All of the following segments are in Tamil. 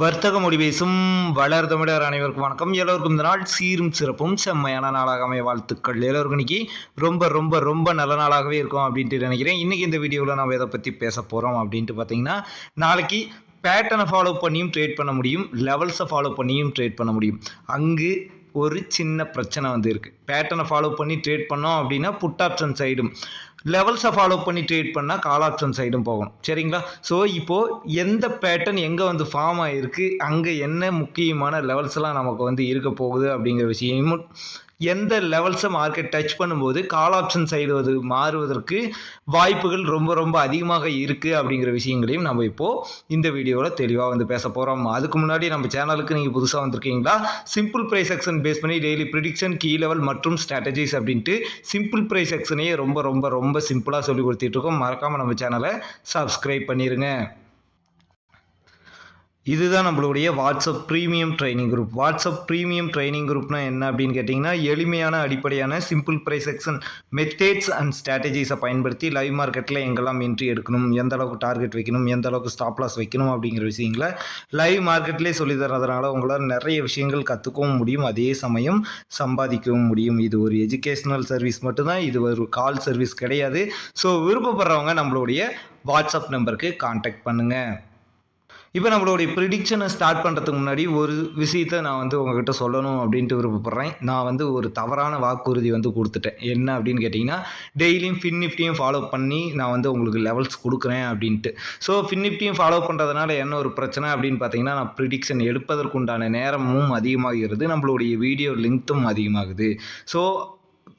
வர்த்தக முடிவேசும் வளர் தமிழர் அனைவருக்கும் வணக்கம். எல்லோருக்கும் இந்த நாள் சீரும் சிறப்பும் செம்மையான நாளாக அமைய வாழ்த்துக்கள். எல்லோருக்கும் இன்னைக்கு ரொம்ப ரொம்ப ரொம்ப நல்ல நாளாகவே இருக்கும் அப்படின்ட்டு நினைக்கிறேன். இன்றைக்கி இந்த வீடியோவில் நம்ம எதை பற்றி பேச போகிறோம் அப்படின்ட்டு பார்த்தீங்கன்னா நாளைக்கு பேட்டர்னை ஃபாலோ பண்ணியும் ட்ரேட் பண்ண முடியும் லெவல்ஸை ஃபாலோ பண்ணியும் ட்ரேட் பண்ண முடியும். அங்கு ஒரு சின்ன பிரச்சனை வந்து இருக்குது பேட்டர்னை ஃபாலோ பண்ணி ட்ரேட் பண்ணோம் அப்படின்னா புட் ஆப்ஷன் சைடும் லெவல்ஸை ஃபாலோ பண்ணி ட்ரேட் பண்ணால் கால் ஆப்ஷன் சைடும் போகணும். சரிங்களா? ஸோ இப்போது எந்த பேட்டர்ன் எங்கே வந்து ஃபார்ம் ஆகிருக்கு அங்கே என்ன முக்கியமான லெவல்ஸ்லாம் நமக்கு வந்து இருக்க போகுது அப்படிங்கிற விஷயமும் எந்த லெவல்ஸை மார்க்கெட் டச் பண்ணும்போது கால் ஆப்ஷன் சைடு அது மாறுவதற்கு வாய்ப்புகள் ரொம்ப ரொம்ப அதிகமாக இருக்குது அப்படிங்கிற விஷயங்களையும் நம்ம இப்போது இந்த வீடியோவில் தெளிவாக வந்து பேச போகிறோம் அதுக்கு முன்னாடி நம்ம சேனலுக்கு நீங்கள் புதுசாக வந்திருக்கீங்களா? சிம்பிள் ப்ரைஸ் செக்ஷன் பேஸ் பண்ணி டெய்லி ப்ரிடிக்ஷன் கீ லெவல் மற்றும் ஸ்ட்ராட்டஜிஸ் அப்படின்ட்டு சிம்பிள் ப்ரைஸ் செக்ஷனையே ரொம்ப ரொம்ப ரொம்ப சிம்பிளாக சொல்லி கொடுத்துட்ருக்கோம் மறக்காமல் நம்ம சேனலை சப்ஸ்கிரைப் பண்ணிடுங்க இதுதான் நம்மளுடைய WhatsApp premium training group. WhatsApp premium training குரூப்னா என்ன அப்படின்னு கேட்டிங்கன்னா எளிமையான அடிப்படையான simple price action methods and ஸ்ட்ராட்டஜிஸை பயன்படுத்தி லைவ் மார்க்கெட்டில் எங்கெல்லாம் என்ட்ரி எடுக்கணும் எந்த அளவுக்கு டார்கெட் வைக்கணும் எந்த அளவுக்கு ஸ்டாப் லாஸ் வைக்கணும் அப்படிங்கிற விஷயங்களை லைவ் மார்க்கெட்லேயே சொல்லி தரதுனால உங்களால் நிறைய விஷயங்கள் கற்றுக்கவும் முடியும். அதே சமயம் சம்பாதிக்கவும் முடியும். இது ஒரு எஜுகேஷ்னல் சர்வீஸ் மட்டும்தான் இது ஒரு கால் சர்வீஸ் கிடையாது. ஸோ விருப்பப்படுறவங்க நம்மளுடைய வாட்ஸ்அப் நம்பருக்கு காண்டாக்ட் பண்ணுங்கள் இப்போ நம்மளுடைய ப்ரிடிக்ஷனை ஸ்டார்ட் பண்ணுறதுக்கு முன்னாடி ஒரு விஷயத்தை நான் வந்து உங்ககிட்ட சொல்லணும் அப்படின்ட்டு விருப்பப்படுறேன். நான் வந்து ஒரு தவறான வாக்குறுதி வந்து கொடுத்துட்டேன். என்ன அப்படின்னு கேட்டிங்கன்னா டெய்லியும் ஃபின் நிஃப்டியும் ஃபாலோ பண்ணி நான் வந்து உங்களுக்கு லெவல்ஸ் கொடுக்குறேன் அப்படின்ட்டு. ஸோ ஃபின் நிஃப்டியும் ஃபாலோ பண்ணுறதுனால என்ன ஒரு பிரச்சனை அப்படின்னு பார்த்தீங்கன்னா நான் ப்ரிடிக்ஷன் எடுப்பதற்குண்டான நேரமும் அதிகமாகிறது நம்மளுடைய வீடியோ லெங்க்த்தும் அதிகமாகுது. ஸோ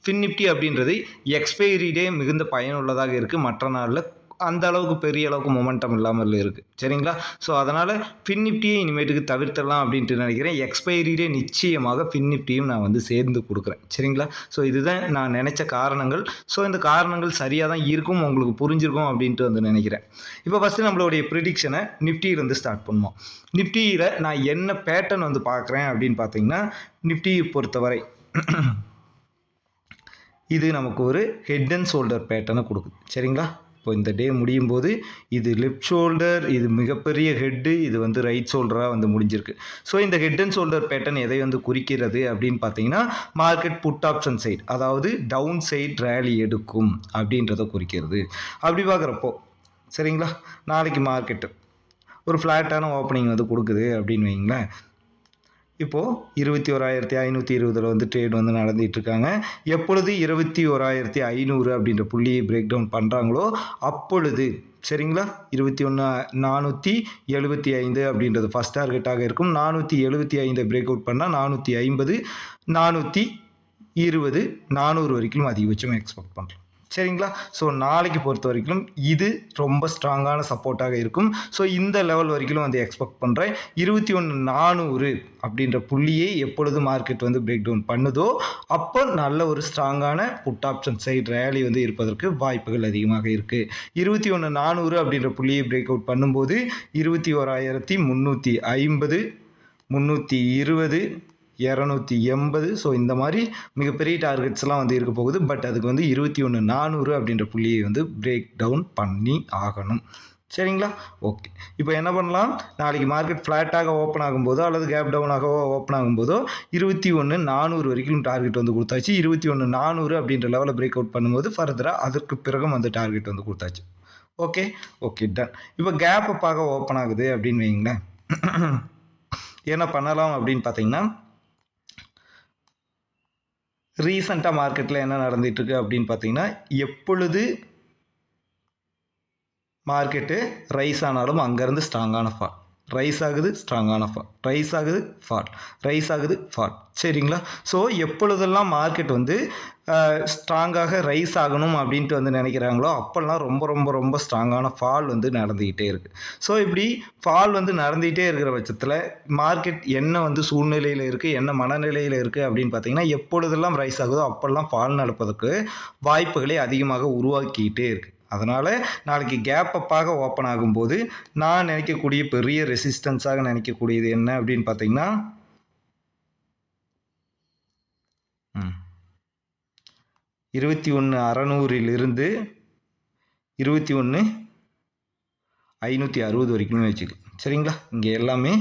ஃபின் நிஃப்டி அப்படின்றது எக்ஸ்பைரி டே மிகுந்த பயனுள்ளதாக இருக்குது மற்ற நாளில் அந்த அளவுக்கு பெரிய அளவுக்கு மொமெண்டம் இல்லாமல் இருக்குது சரிங்களா? ஸோ அதனால் ஃபின் நிஃப்டியை இனிமேட்டுக்கு தவிர்த்தலாம் அப்படின்ட்டு நினைக்கிறேன். எக்ஸ்பைரியிலே நிச்சயமாக ஃபின் நிஃப்டியும் நான் வந்து சேர்ந்து கொடுக்குறேன். சரிங்களா? ஸோ இதுதான் நான் நினச்ச காரணங்கள். ஸோ இந்த காரணங்கள் சரியாக தான் இருக்கும் உங்களுக்கு புரிஞ்சிருக்கும் அப்படின்ட்டு வந்து நினைக்கிறேன். இப்போ ஃபஸ்ட்டு நம்மளுடைய ப்ரிடிக்ஷனை நிஃப்டியிலேருந்து ஸ்டார்ட் பண்ணுவோம். நிஃப்டியில் நான் என்ன பேட்டர்ன் வந்து பார்க்குறேன் அப்படின்னு பார்த்தீங்கன்னா நிஃப்டியை பொறுத்தவரை இது நமக்கு ஒரு ஹெட் அண்ட் ஷோல்டர் பேட்டர்னை கொடுக்குது. சரிங்களா? இப்போ இந்த டே முடியும் போது இது லெஃப்ட் ஷோல்டர் இது மிகப்பெரிய ஹெட்டு இது வந்து ரைட் ஷோல்டராக வந்து முடிஞ்சிருக்கு. ஸோ இந்த ஹெட் அண்ட் ஷோல்டர் பேட்டர்ன் எதை வந்து குறிக்கிறது அப்படின்னு பார்த்தீங்கன்னா மார்க்கெட் புட் ஆப்ஷன் சைட் அதாவது டவுன் சைட் ரேலி எடுக்கும் அப்படின்றத குறிக்கிறது. அப்படி பார்க்குறப்போ சரிங்களா? நாளைக்கு மார்க்கெட்டு ஒரு ஃப்ளாட்டான ஓப்பனிங் வந்து கொடுக்குது அப்படின்னு வைங்களேன் இப்போது இருபத்தி ஓராயிரத்தி ஐநூற்றி இருபதில் வந்து ட்ரேட் வந்து நடந்துகிட்டு இருக்காங்க எப்பொழுது இருபத்தி ஓராயிரத்தி ஐநூறு அப்படின்ற புள்ளியை பிரேக் டவுன் பண்ணுறாங்களோ அப்பொழுது சரிங்களா? இருபத்தி ஒன்று நானூற்றி எழுபத்தி ஐந்து அப்படின்றது ஃபஸ்ட் டார்கெட்டாக இருக்கும். நானூற்றி எழுபத்தி ஐந்தை பிரேக் அவுட் பண்ணால் நானூற்றி ஐம்பது நானூற்றி இருபது நானூறு வரைக்கும் அதிகபட்சம் எக்ஸ்பெக்ட் பண்ணுறோம் சரிங்களா? ஸோ நாளைக்கு பொறுத்த வரைக்கும் இது ரொம்ப ஸ்ட்ராங்கான சப்போர்ட்டாக இருக்கும். ஸோ இந்த லெவல் வரைக்கும் வந்து எக்ஸ்பெக்ட் பண்ணுறேன் இருபத்தி ஒன்று நானூறு அப்படின்ற புள்ளியை எப்பொழுது மார்க்கெட் வந்து பிரேக் டவுன் பண்ணுதோ அப்போ நல்ல ஒரு ஸ்ட்ராங்கான புட் ஆப்ஷன் சைடு ரேலி வந்து இருப்பதற்கு வாய்ப்புகள் அதிகமாக இருக்குது இருபத்தி ஒன்று நானூறு அப்படின்ற புள்ளியை பிரேக் அவுட் பண்ணும்போது இருபத்தி ஓராயிரத்தி முந்நூற்றி ஐம்பது முந்நூற்றி இருபது இரநூத்தி எண்பது. ஸோ இந்த மாதிரி மிகப்பெரிய டார்கெட்ஸ்லாம் வந்து இருக்க போகுது. பட் அதுக்கு வந்து இருபத்தி ஒன்று நானூறு அப்படின்ற புள்ளியை வந்து பிரேக் டவுன் பண்ணி ஆகணும். சரிங்களா? ஓகே இப்போ என்ன பண்ணலாம்? நாளைக்கு மார்க்கெட் ஃப்ளாட்டாக ஓப்பன் ஆகும்போதோ அல்லது கேப் டவுனாக ஓப்பன் ஆகும்போதோ இருபத்தி ஒன்று நானூறு வரைக்கும் டார்கெட் வந்து கொடுத்தாச்சு. இருபத்தி ஒன்று நானூறு அப்படின்ற லெவலில் பிரேக் அவுட் பண்ணும்போது ஃபர்தராக அதற்கு பிறகும் வந்து டார்கெட் வந்து கொடுத்தாச்சு. ஓகே ஓகே டன் இப்போ கேப் அப்பாக ஓப்பன் ஆகுது அப்படின்னு வைங்களேன் என்ன பண்ணலாம் அப்படின்னு பார்த்தீங்கன்னா ரீசண்டாக மார்க்கெட்டில் என்ன நடந்துகிட்ருக்கு அப்படின்னு பார்த்தீங்கன்னா எப்பொழுது மார்க்கெட்டு ரைஸ் ஆனாலும் அங்கேருந்து ஸ்ட்ராங்கான ஃபால் ரைஸ் ஆகுது ஸ்ட்ராங்கான ஃபால் ரைஸ் ஆகுது ஃபால் ரைஸ் ஆகுது ஃபால் சரிங்களா? ஸோ எப்பொழுதெல்லாம் மார்க்கெட் வந்து ஸ்ட்ராங்காக ரைஸ் ஆகணும் அப்படின்ட்டு வந்து நினைக்கிறாங்களோ அப்போல்லாம் ரொம்ப ரொம்ப ரொம்ப ஸ்ட்ராங்கான ஃபால் வந்து நடந்துக்கிட்டே இருக்குது ஸோ இப்படி ஃபால் வந்து நடந்துக்கிட்டே இருக்கிற பட்சத்தில் மார்க்கெட் என்ன வந்து சூழ்நிலையில் இருக்குது என்ன மனநிலையில் இருக்குது அப்படின்னு பார்த்தீங்கன்னா எப்பொழுதெல்லாம் ரைஸ் ஆகுதோ அப்போல்லாம் ஃபால் நடப்பதற்கு வாய்ப்புகளை அதிகமாக உருவாக்கிக்கிட்டே இருக்குது அதனால் நாளைக்கு கேப்பப்பாக ஓப்பன் ஆகும்போது நான் நினைக்கக்கூடிய பெரிய ரெசிஸ்டன்ஸாக நினைக்கக்கூடியது என்ன அப்படின்னு பார்த்தீங்கன்னா இருபத்தி ஒன்று அறநூறிலிருந்து இருபத்தி ஒன்று ஐநூற்றி அறுபது வரைக்குமே வச்சுக்கலாம் சரிங்களா? இங்கே எல்லாமே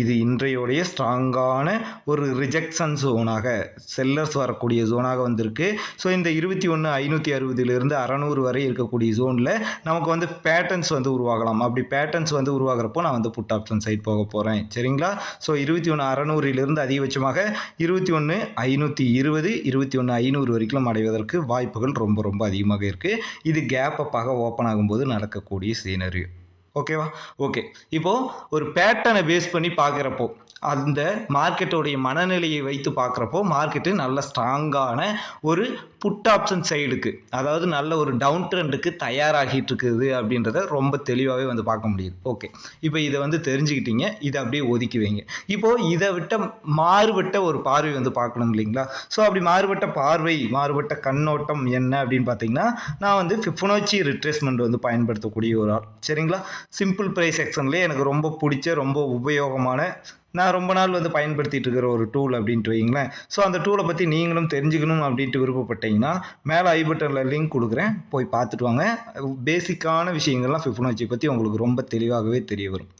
இது இன்றையோடைய ஸ்ட்ராங்கான ஒரு ரிஜெக்ஷன் ஜோனாக செல்லர்ஸ் வரக்கூடிய ஜோனாக வந்திருக்கு. ஸோ இந்த இருபத்தி ஒன்று ஐநூற்றி அறுபதுலேருந்து அறநூறு வரை இருக்கக்கூடிய ஜோனில் நமக்கு வந்து பேட்டர்ன்ஸ் வந்து உருவாகலாம். அப்படி பேட்டர்ன்ஸ் வந்து உருவாகிறப்போ நான் வந்து புட் ஆப்ஷன் சைட் போக போகிறேன் சரிங்களா? ஸோ இருபத்தி ஒன்று அறநூறிலிருந்து அதிகபட்சமாக இருபத்தி ஒன்று ஐநூற்றி இருபது இருபத்தி ஒன்று ஐநூறு வரைக்கும் அடைவதற்கு வாய்ப்புகள் ரொம்ப ரொம்ப அதிகமாக இருக்குது இது கேப் அப்பாக ஓப்பன் ஆகும்போது நடக்கக்கூடிய சீனரி ஓகேவா ஓகே இப்போது ஒரு பேட்டர்னை பேஸ் பண்ணி பார்க்குறப்போ அந்த மார்க்கெட்டோடைய மனநிலையை வைத்து பார்க்குறப்போ மார்க்கெட்டு நல்ல ஸ்ட்ராங்கான ஒரு புட் ஆப்ஷன் சைடுக்கு அதாவது நல்ல ஒரு டவுன் ட்ரெண்டுக்கு தயாராகிட்டு இருக்குது அப்படின்றத ரொம்ப தெளிவாகவே வந்து பார்க்க முடியுது. ஓகே இப்போ இதை வந்து தெரிஞ்சுக்கிட்டீங்க இதை அப்படியே ஒதுக்கி வைங்க. இப்போது இதை விட்ட மாறுபட்ட ஒரு பார்வை வந்து பார்க்கணும் இல்லைங்களா? ஸோ அப்படி மாறுபட்ட பார்வை மாறுபட்ட கண்ணோட்டம் என்ன அப்படின்னு பார்த்தீங்கன்னா நான் வந்து ஃபிஃபனோச்சி ரிட்ரேஸ்மெண்ட் வந்து பயன்படுத்தக்கூடிய ஒரு ஆள். சரிங்களா? சிம்பிள் ப்ரைஸ் செக்ஷன்லேயே எனக்கு ரொம்ப பிடிச்ச ரொம்ப உபயோகமான நான் ரொம்ப நாள் வந்து பயன்படுத்திட்டு இருக்கிற ஒரு டூல் அப்படின்ட்டு வைங்களேன் ஸோ அந்த டூலை பற்றி நீங்களும் தெரிஞ்சுக்கணும் அப்படின்ட்டு விருப்பப்பட்டீங்கன்னா மேலே ஐ பட்டனில் லிங்க் கொடுக்குறேன். போய் பார்த்துட்டு வாங்க. பேசிக்கான விஷயங்கள்லாம் ஃபிஃபனோச்சி பற்றி உங்களுக்கு ரொம்ப தெளிவாகவே தெரிய வரும்.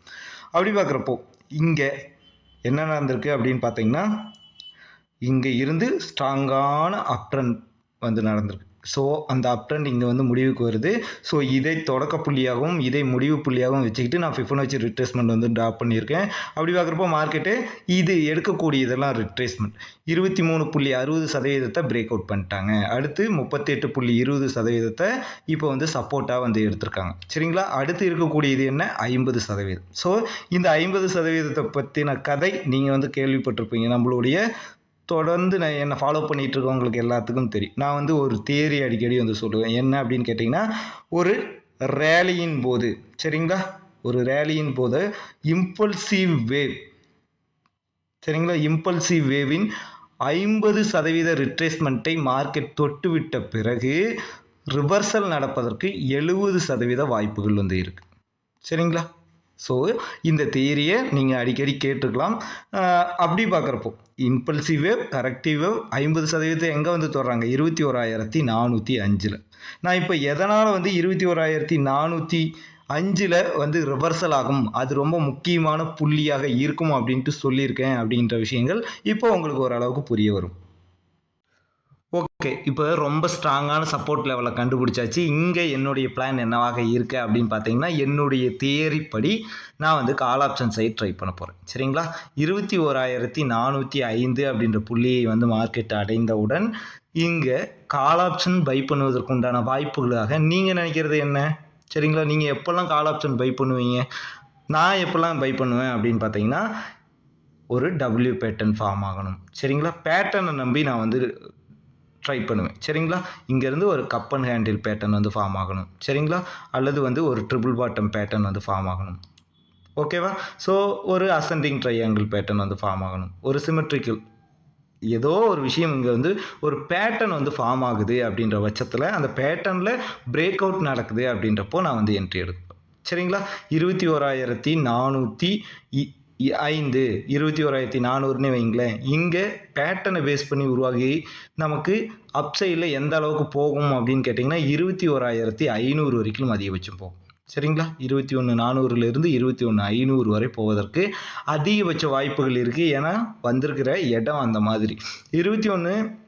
அப்படி பார்க்குறப்போ இங்கே என்ன நடந்திருக்கு அப்படின்னு பார்த்தீங்கன்னா இங்கே இருந்து ஸ்ட்ராங்கான அப்டன் வந்து நடந்திருக்கு. ஸோ அந்த அப்ட்ரண்ட் இங்கே வந்து முடிவுக்கு வருது. ஸோ இதை தொடக்க புள்ளியாகவும் இதை முடிவு புள்ளியாகவும் வச்சுக்கிட்டு நான் ஃபிஃபனோச்சி ரிட்ரேஸ்மெண்ட் வந்து ட்ராப் பண்ணியிருக்கேன். அப்படி பார்க்குறப்போ மார்க்கெட்டு இது எடுக்கக்கூடிய இதெல்லாம் ரிட்ரேஸ்மெண்ட் இருபத்தி மூணு புள்ளி அறுபது சதவீதத்தை பிரேக் அவுட் பண்ணிட்டாங்க. அடுத்து முப்பத்தெட்டு புள்ளி இருபது சதவீதத்தை இப்போ வந்து சப்போர்ட்டாக வந்து எடுத்திருக்காங்க. சரிங்களா? அடுத்து இருக்கக்கூடிய இது என்ன? ஐம்பது சதவீதம். ஸோ இந்த ஐம்பது சதவீதத்தை பற்றின கதை நீங்கள் வந்து கேள்விப்பட்டிருப்பீங்க. நம்மளுடைய தொடர்ந்து நான் என்னை ஃபாலோ பண்ணிகிட்டு இருக்கவங்களுக்கு எல்லாத்துக்கும் தெரியும் நான் வந்து ஒரு தேரி அடிக்கடி வந்து சொல்லுவேன். என்ன அப்படின்னு கேட்டிங்கன்னா ஒரு ரேலியின் போது சரிங்களா? ஒரு ரேலியின் போது இம்பல்சிவ் வேவ் சரிங்களா? இம்பல்சிவ் வேவின் ஐம்பது சதவீத ரிட்ரேஸ்மெண்ட்டை மார்க்கெட் தொட்டுவிட்ட பிறகு ரிவர்சல் நடப்பதற்கு எழுபது சதவீத வாய்ப்புகள் வந்து இருக்குது சரிங்களா? ஸோ இந்த தியரியை நீங்கள் அடிக்கடி கேட்டுக்கலாம் அப்படி பார்க்குறப்போ இம்பல்சிவ் வேவ் கரெக்டிவ் வேவ் ஐம்பது சதவீதத்தை எங்கே வந்து தொடுறாங்க? இருபத்தி ஓராயிரத்தி நானூற்றி அஞ்சில். நான் இப்போ எதனால் வந்து இருபத்தி ஓராயிரத்தி நானூற்றி அஞ்சில் வந்து ரிவர்சல் ஆகும்? அது ரொம்ப முக்கியமான புள்ளியாக இருக்கும் அப்படின்ட்டு சொல்லியிருக்கேன் அப்படின்ற விஷயங்கள் இப்போ உங்களுக்கு ஓரளவுக்கு புரிய வரும். ஓகே இப்போ ரொம்ப ஸ்ட்ராங்கான சப்போர்ட் லெவலை கண்டுபிடிச்சாச்சு. இங்கே என்னுடைய பிளான் என்னவாக இருக்குது அப்படின்னு பார்த்தீங்கன்னா என்னுடைய தியரி படி நான் வந்து கால் ஆப்ஷன் சைட் ட்ரை பண்ண போகிறேன் சரிங்களா? இருபத்தி ஓராயிரத்தி நானூற்றி ஐந்து அப்படின்ற புள்ளியை வந்து மார்க்கெட் அடைந்தவுடன் இங்கே கால் ஆப்ஷன் பை பண்ணுவதற்குண்டான வாய்ப்புகளாக நீங்கள் நினைக்கிறது என்ன? சரிங்களா? நீங்கள் எப்போல்லாம் கால் ஆப்ஷன் பை பண்ணுவீங்க? நான் எப்போல்லாம் பை பண்ணுவேன் அப்படின்னு பார்த்தீங்கன்னா ஒரு டபிள்யூ பேட்டர்ன் ஃபார்ம் ஆகணும். சரிங்களா? பேட்டர்னை நம்பி நான் வந்து ட்ரை பண்ணுவேன். சரிங்களா? இங்கேருந்து ஒரு கப் அண்ட் ஹேண்டில் பேட்டர்ன் வந்து ஃபார்ம் ஆகணும். சரிங்களா? அல்லது வந்து ஒரு ட்ரிபிள் பாட்டம் பேட்டர்ன் வந்து ஃபார்ம் ஆகணும். ஓகேவா ஸோ ஒரு அசெண்டிங் ட்ரையாங்கிள் பேட்டர்ன் வந்து ஃபார்ம் ஆகணும். ஒரு சிமெட்ரிக்கல் ஏதோ ஒரு விஷயம் இங்கே வந்து ஒரு பேட்டர்ன் வந்து ஃபார்ம் ஆகுது அப்படின்ற பட்சத்தில் அந்த பேட்டர்னில் பிரேக் அவுட் நடக்குது அப்படின்றப்போ நான் வந்து என்ட்ரி எடுப்பேன். சரிங்களா? இருபத்தி ஓராயிரத்தி நானூற்றி ஐந்து இருபத்தி ஓராயிரத்தி நானூறுனே வைங்களேன் இங்கே பேட்டனை பேஸ் பண்ணி உருவாகி நமக்கு அப்சைடில் எந்த அளவுக்கு போகும் அப்படின்னு கேட்டிங்கன்னா இருபத்தி ஓராயிரத்தி ஐநூறு வரைக்கும் அதிகபட்சம் போகும். சரிங்களா? இருபத்தி ஒன்று நானூறுலேருந்து இருபத்தி ஒன்று ஐநூறு வரை போவதற்கு அதிகபட்ச வாய்ப்புகள் இருக்குது ஏன்னா வந்திருக்கிற இடம் அந்த மாதிரி. இருபத்தி ஒன்று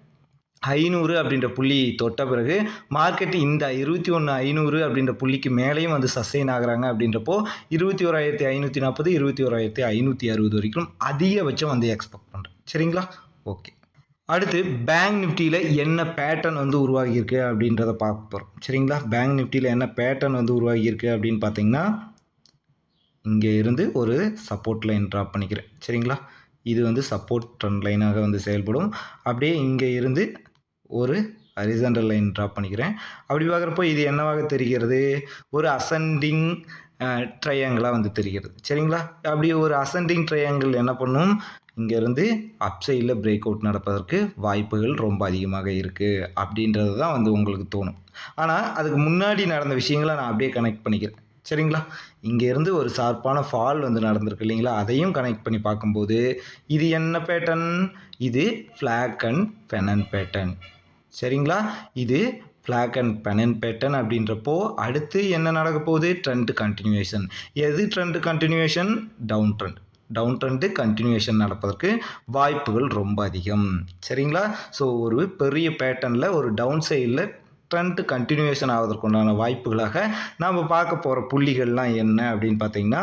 ஐநூறு அப்படின்ற புள்ளி தொட்ட பிறகு மார்க்கெட் இந்த இருபத்தி ஒன்று ஐநூறு அப்படின்ற புள்ளிக்கு மேலேயும் வந்து சஸ்டெயின் ஆகிறாங்க அப்படின்றப்போ இருபத்தி ஓராயிரத்தி ஐநூற்றி நாற்பது இருபத்தி ஓராயிரத்தி ஐநூற்றி அறுபது வரைக்கும் அதிகபட்சம் வந்து எக்ஸ்பெக்ட் பண்ணுறேன் சரிங்களா? ஓகே அடுத்து பேங்க் நிஃப்டியில் என்ன பேட்டர்ன் வந்து உருவாகியிருக்கு அப்படின்றத பார்க்க போகிறோம் சரிங்களா? பேங்க் நிஃப்டியில் என்ன பேட்டர்ன் வந்து உருவாகியிருக்கு அப்படின்னு பார்த்தீங்கன்னா இங்கே இருந்து ஒரு சப்போர்ட் லைன் ட்ராப் பண்ணிக்கிறேன். சரிங்களா? இது வந்து சப்போர்ட் ட்ரெண்ட் லைனாக வந்து செயல்படும். அப்படியே இங்கே இருந்து ஒரு ஹரிசாண்டல் லைன் ட்ராப் பண்ணிக்கிறேன். அப்படி பார்க்குறப்போ இது என்னவாக தெரிகிறது? ஒரு அசண்டிங் ட்ரையாங்கிளாக வந்து தெரிகிறது. சரிங்களா? அப்படி ஒரு அசெண்டிங் ட்ரையாங்கிள் என்ன பண்ணும்? இங்கேருந்து அப்சைடில் பிரேக் அவுட் நடப்பதற்கு வாய்ப்புகள் ரொம்ப அதிகமாக இருக்குது அப்படின்றது தான் வந்து உங்களுக்கு தோணும். ஆனால் அதுக்கு முன்னாடி நடந்த விஷயங்களை நான் அப்படியே கனெக்ட் பண்ணிக்கிறேன். சரிங்களா? இங்கேருந்து ஒரு சார்ப்பான ஃபால் வந்து நடந்திருக்கு இல்லைங்களா? அதையும் கனெக்ட் பண்ணி பார்க்கும்போது இது என்ன பேட்டர்ன் இது ஃப்ளாக் அண்ட் ஃபெனன் பேட்டர்ன் சரிங்களா? இது பிளாக் அண்ட் பெனன் பேட்டர்ன் அப்படின்றப்போ அடுத்து என்ன நடக்க போகுது? ட்ரெண்ட் கண்டினியூஷன் எது trend continuation down trend down trend continuation நடப்பதற்கு வாய்ப்புகள் ரொம்ப அதிகம். சரிங்களா? ஸோ ஒரு பெரிய பேட்டர்னில் ஒரு டவுன் சைடில் ட்ரெண்ட் கண்டினியூஷன் ஆவதற்குண்டான வாய்ப்புகளாக நாம் பார்க்க போகிற புள்ளிகள்லாம் என்ன அப்படின்னு பார்த்தீங்கன்னா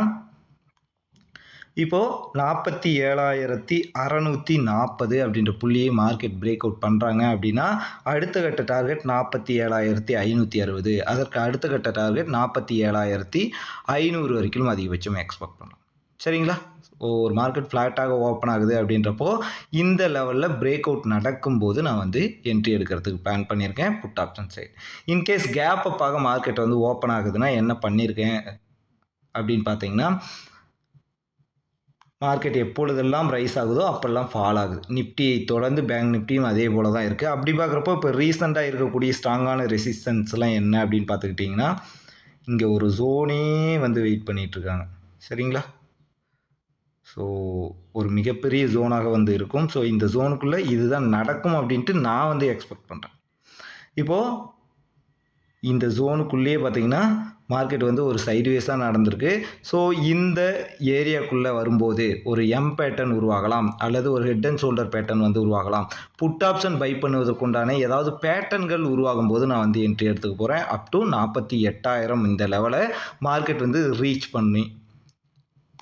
இப்போது நாற்பத்தி ஏழாயிரத்தி அறநூற்றி நாற்பது அப்படின்ற புள்ளியை மார்க்கெட் பிரேக் அவுட் பண்ணுறாங்க அப்படின்னா அடுத்த கட்ட டார்கெட் நாற்பத்தி ஏழாயிரத்தி ஐநூற்றி அறுபது. அதற்கு அடுத்த கட்ட டார்கெட் நாற்பத்தி ஏழாயிரத்தி ஐநூறு வரைக்கும் அதிகபட்சம் எக்ஸ்பெக்ட் பண்ணலாம். சரிங்களா? ஒரு மார்க்கெட் ஃப்ளாட்டாக ஓப்பன் ஆகுது அப்படின்றப்போ இந்த லெவலில் பிரேக் அவுட் நடக்கும்போது நான் வந்து என்ட்ரி எடுக்கிறதுக்கு பிளான் பண்ணியிருக்கேன். Put option side in case gap அப்பாக market வந்து ஓப்பன் ஆகுதுன்னா என்ன பண்ணியிருக்கேன் அப்படின்னு பார்த்தீங்கன்னா மார்க்கெட் எப்பொழுதெல்லாம் ரைஸ் ஆகுதோ அப்போல்லாம் ஃபால் ஆகுது. நிஃப்டியை தொடர்ந்து பேங்க் நிஃப்டியும் அதே போல் தான் இருக்குது அப்படி பார்க்குறப்போ இப்போ ரீசெண்டாக இருக்கக்கூடிய ஸ்ட்ராங்கான ரெசிஸ்டன்ஸ்லாம் என்ன அப்படின்னு பார்த்துக்கிட்டிங்கன்னா இங்கே ஒரு ஜோனே வந்து வெயிட் பண்ணிகிட்ருக்காங்க சரிங்களா? ஸோ ஒரு மிகப்பெரிய ஜோனாக வந்து இருக்கும். ஸோ இந்த ஜோனுக்குள்ளே இதுதான் நடக்கும் அப்படின்ட்டு நான் வந்து எக்ஸ்பெக்ட் பண்ணுறேன் இப்போது இந்த ஜோனுக்குள்ளேயே பார்த்தீங்கன்னா மார்க்கெட் வந்து ஒரு சைட்வேஸாக நடந்திருக்கு. ஸோ இந்த ஏரியாக்குள்ளே வரும்போது ஒரு எம் பேட்டர்ன் உருவாகலாம். அல்லது ஒரு ஹெட் அண்ட் ஷோல்டர் பேட்டர்ன் வந்து உருவாகலாம். புட் ஆப்ஷன் பை பண்ணுவதற்குண்டான ஏதாவது பேட்டர்ன்கள் உருவாகும் போது நான் வந்து என்ட்ரி எடுத்துக்க போகிறேன் அப் டு நாற்பத்தி எட்டாயிரம் இந்த லெவலை மார்க்கெட் வந்து ரீச் பண்ணி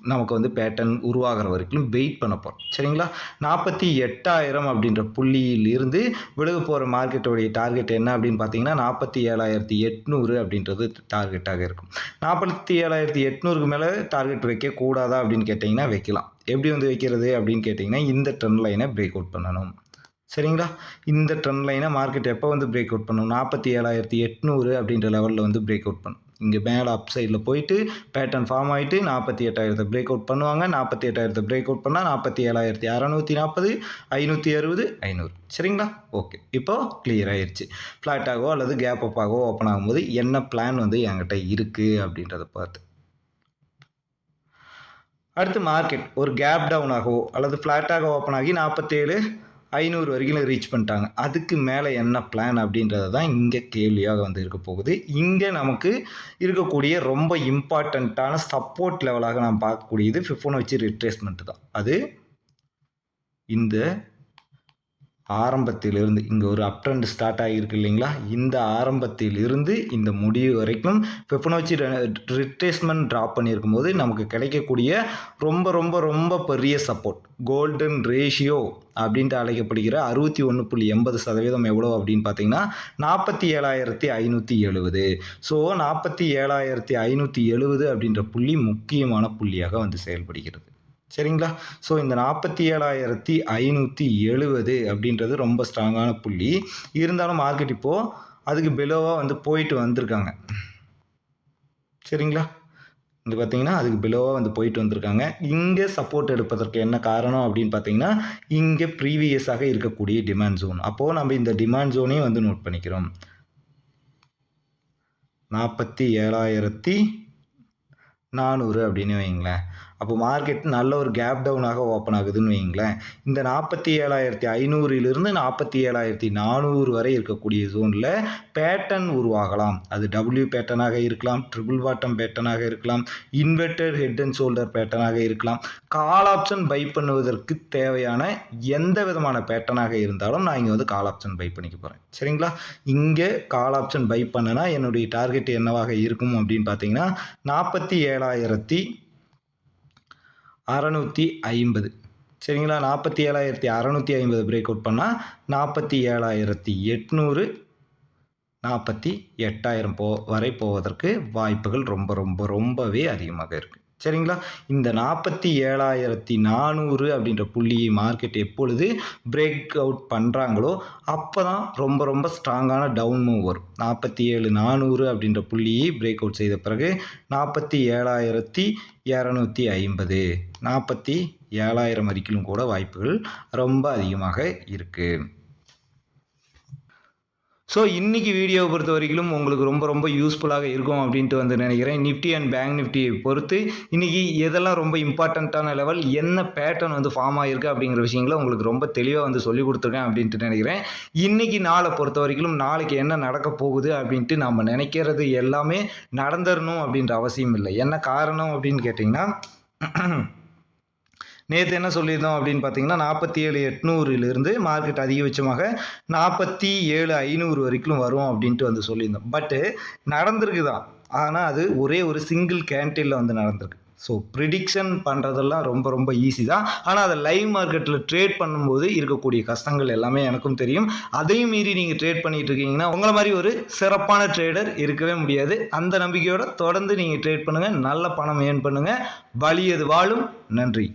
நமக்கு வந்து பேட்டர்ன் உருவாகிற வரைக்கும் வெயிட் பண்ண போகிறோம் சரிங்களா? நாற்பத்தி எட்டாயிரம் அப்படின்ற புள்ளியில் இருந்து விலக போகிற மார்க்கெட்டோடைய டார்கெட் என்ன அப்படின்னு பார்த்தீங்கன்னா நாற்பத்தி ஏழாயிரத்தி எட்நூறு அப்படின்றது டார்கெட்டாக இருக்கும். நாற்பத்தி ஏழாயிரத்தி எட்நூறுக்கு மேலே டார்கெட் வைக்கக்கூடாதா அப்படின்னு கேட்டிங்கன்னா வைக்கலாம். எப்படி வந்து வைக்கிறது அப்படின்னு கேட்டிங்கன்னா இந்த ட்ரெண்ட் லைனை பிரேக் அவுட் பண்ணணும். சரிங்களா? இந்த ட்ரெண்ட் லைனை மார்க்கெட் எப்போ வந்து பிரேக் அவுட் பண்ணும்? நாற்பத்தி ஏழாயிரத்தி எட்நூறு அப்படின்ற லெவலில் வந்து பிரேக் அவுட் பண்ணும். இங்கே மேலே அப் சைடில் போயிட்டு பேட்டர்ன் ஃபார்ம் ஆகிட்டு நாற்பத்தி எட்டாயிரத்தை பிரேக் அவுட் பண்ணுவாங்க. நாற்பத்தி எட்டாயிரத்தை பிரேக் அவுட் பண்ணால் நாற்பத்தி ஏழாயிரத்தி அறநூற்றி நாற்பது ஐநூற்றி அறுபது ஐநூறு. சரிங்களா? ஓகே இப்போது கிளியர் ஆயிடுச்சு ஃப்ளாட்டாகவோ அல்லது கேப் அப்பாகவோ ஓப்பன் ஆகும்போது என்ன பிளான் வந்து என்கிட்ட இருக்குது அப்படின்றத பார்த்து. அடுத்து மார்க்கெட் ஒரு கேப் டவுனாகவோ அல்லது ஃப்ளாட்டாக ஓப்பன் ஆகி நாற்பத்தேழு ஐநூறு வரைக்கும் ரீச் பண்ணிட்டாங்க. அதுக்கு மேலே என்ன பிளான் அப்படின்றது தான் இங்கே கேள்வியாக வந்து இருக்க போகுது. இங்கே நமக்கு இருக்கக்கூடிய ரொம்ப இம்பார்ட்டண்ட்டான சப்போர்ட் லெவலாக நாம் பார்க்கக்கூடியது ஃபிஃபோனோச்சி ரிட்ரேஸ்மெண்ட் தான். அது இந்த ஆரம்பத்திலிருந்து இங்கே ஒரு அப் ட்ரெண்ட் ஸ்டார்ட் ஆகியிருக்கு இல்லைங்களா? இந்த ஆரம்பத்திலிருந்து இந்த முடிவு வரைக்கும் ஃபிஃபனோச்சி ரிட்டேஸ்மெண்ட் ட்ராப் பண்ணியிருக்கும் போது நமக்கு கிடைக்கக்கூடிய ரொம்ப ரொம்ப ரொம்ப பெரிய சப்போர்ட் கோல்டன் ரேஷியோ அப்படின்ட்டு அழைக்கப்படுகிற அறுபத்தி ஒன்று புள்ளி எண்பது சதவீதம் எவ்வளோ அப்படின்னு பார்த்தீங்கன்னா நாற்பத்தி ஏழாயிரத்தி ஐநூற்றி எழுபது ஸோ நாற்பத்தி ஏழாயிரத்தி ஐநூற்றி எழுபது அப்படின்ற புள்ளி முக்கியமான புள்ளியாக வந்து செயல்படுகிறது. சரிங்களா? ஸோ இந்த நாற்பத்தி ஏழாயிரத்தி ஐநூற்றி எழுபது அப்படின்றது ரொம்ப ஸ்ட்ராங்கான புள்ளி. இருந்தாலும் மார்க்கெட் இப்போது அதுக்கு பிலோவாக வந்து போயிட்டு வந்திருக்காங்க. சரிங்களா? இது பார்த்தீங்கன்னா அதுக்கு பிலோவாக வந்து போயிட்டு வந்திருக்காங்க. இங்கே சப்போர்ட் எடுப்பதற்கு என்ன காரணம் அப்படின்னு பார்த்தீங்கன்னா இங்கே ப்ரீவியஸாக இருக்கக்கூடிய டிமாண்ட் ஜோன் அப்போது நம்ம இந்த டிமாண்ட் ஜோனையும் வந்து நோட் பண்ணிக்கிறோம். நாற்பத்தி ஏழாயிரத்தி நானூறு அப்படின்னு வைங்களேன் அப்போ மார்க்கெட் நல்ல ஒரு கேப் டவுனாக ஓப்பன் ஆகுதுன்னு வைங்களேன் இந்த நாற்பத்தி ஏழாயிரத்தி ஐநூறிலிருந்து நாற்பத்தி ஏழாயிரத்தி நானூறு வரை இருக்கக்கூடிய ஜோனில் பேட்டர்ன் உருவாகலாம். அது டபுள்யூ பேட்டர்னாக இருக்கலாம் ட்ரிபிள் பாட்டம் பேட்டர்னாக இருக்கலாம் இன்வெர்டட் ஹெட் அண்ட் ஷோல்டர் பேட்டர்னாக இருக்கலாம். கால் ஆப்ஷன் பை பண்ணுவதற்கு தேவையான எந்த விதமான பேட்டர்னாக இருந்தாலும் நான் இங்கே வந்து கால் ஆப்ஷன் பை பண்ணிக்க போகிறேன் சரிங்களா? இங்கே கால் ஆப்ஷன் பை பண்ணனா என்னுடைய டார்கெட் என்னவாக இருக்கும் அப்படின்னு பார்த்தீங்கன்னா நாற்பத்தி ஏழாயிரத்தி அறநூற்றி ஐம்பது. சரிங்களா? நாற்பத்தி ஏழாயிரத்தி அறநூற்றி ஐம்பது பிரேக் அவுட் பண்ணால் நாற்பத்தி ஏழாயிரத்தி எட்நூறு நாற்பத்தி எட்டாயிரம் போ வரை போவதற்கு வாய்ப்புகள் ரொம்ப ரொம்ப ரொம்பவே அதிகமாக இருக்குது சரிங்களா? இந்த நாற்பத்தி ஏழாயிரத்தி நானூறு அப்படின்ற புள்ளியை மார்க்கெட் எப்பொழுது பிரேக் அவுட் பண்ணுறாங்களோ அப்போ தான் ரொம்ப ரொம்ப ஸ்ட்ராங்கான டவுன் மூவ் வரும். நாற்பத்தி ஏழு நானூறு அப்படின்ற புள்ளியை பிரேக் அவுட் செய்த பிறகு நாற்பத்தி ஏழாயிரத்தி இரநூத்தி ஐம்பது. நாற்பத்தி ஏழாயிரம் வரைக்கும் கூட வாய்ப்புகள் ரொம்ப அதிகமாக இருக்குது ஸோ இன்றைக்கி வீடியோவை பொறுத்த வரைக்கும் உங்களுக்கு ரொம்ப ரொம்ப யூஸ்ஃபுல்லாக இருக்கும் அப்படின்ட்டு வந்து நினைக்கிறேன். நிஃப்டி அண்ட் பேங்க் நிஃப்டியை பொறுத்து இன்றைக்கி எதெல்லாம் ரொம்ப இம்பார்ட்டண்ட்டான லெவல் என்ன பேட்டர்ன் வந்து ஃபார்ம் ஆகிருக்கு அப்படிங்கிற விஷயங்களை உங்களுக்கு ரொம்ப தெளிவாக வந்து சொல்லி கொடுத்துருக்கேன் அப்படின்ட்டு நினைக்கிறேன். இன்றைக்கி நாளை பொறுத்த வரைக்கும் நாளைக்கு என்ன நடக்க போகுது அப்படின்ட்டு நம்ம நினைக்கிறது எல்லாமே நடந்துடணும் அப்படின்ற அவசியம் இல்லை. என்ன காரணம் அப்படின்னு கேட்டிங்கன்னா நேற்று என்ன சொல்லியிருந்தோம் அப்படின்னு பார்த்தீங்கன்னா நாற்பத்தி ஏழு எட்நூறுலேருந்து மார்க்கெட் அதிகபட்சமாக நாற்பத்தி ஏழு ஐநூறு வரைக்கும் வரும் அப்படின்ட்டு வந்து சொல்லியிருந்தோம். பட்டு நடந்திருக்கு தான் ஆனால் அது ஒரே ஒரு சிங்கிள் கேன்டீனில் வந்து நடந்திருக்கு. ஸோ ப்ரிடிக்ஷன் பண்ணுறதெல்லாம் ரொம்ப ரொம்ப ஈஸி தான். ஆனால் அதை லைவ் மார்க்கெட்டில் ட்ரேட் பண்ணும்போது இருக்கக்கூடிய கஷ்டங்கள் எல்லாமே எனக்கும் தெரியும். அதையும் மீறி நீங்கள் ட்ரேட் பண்ணிட்டு இருக்கீங்கன்னா உங்களை மாதிரி ஒரு சிறப்பான ட்ரேடர் இருக்கவே முடியாது. அந்த நம்பிக்கையோடு தொடர்ந்து நீங்கள் ட்ரேட் பண்ணுங்கள் நல்ல பணம் ஏர்ன் பண்ணுங்கள் வலியது வாழும்? நன்றி.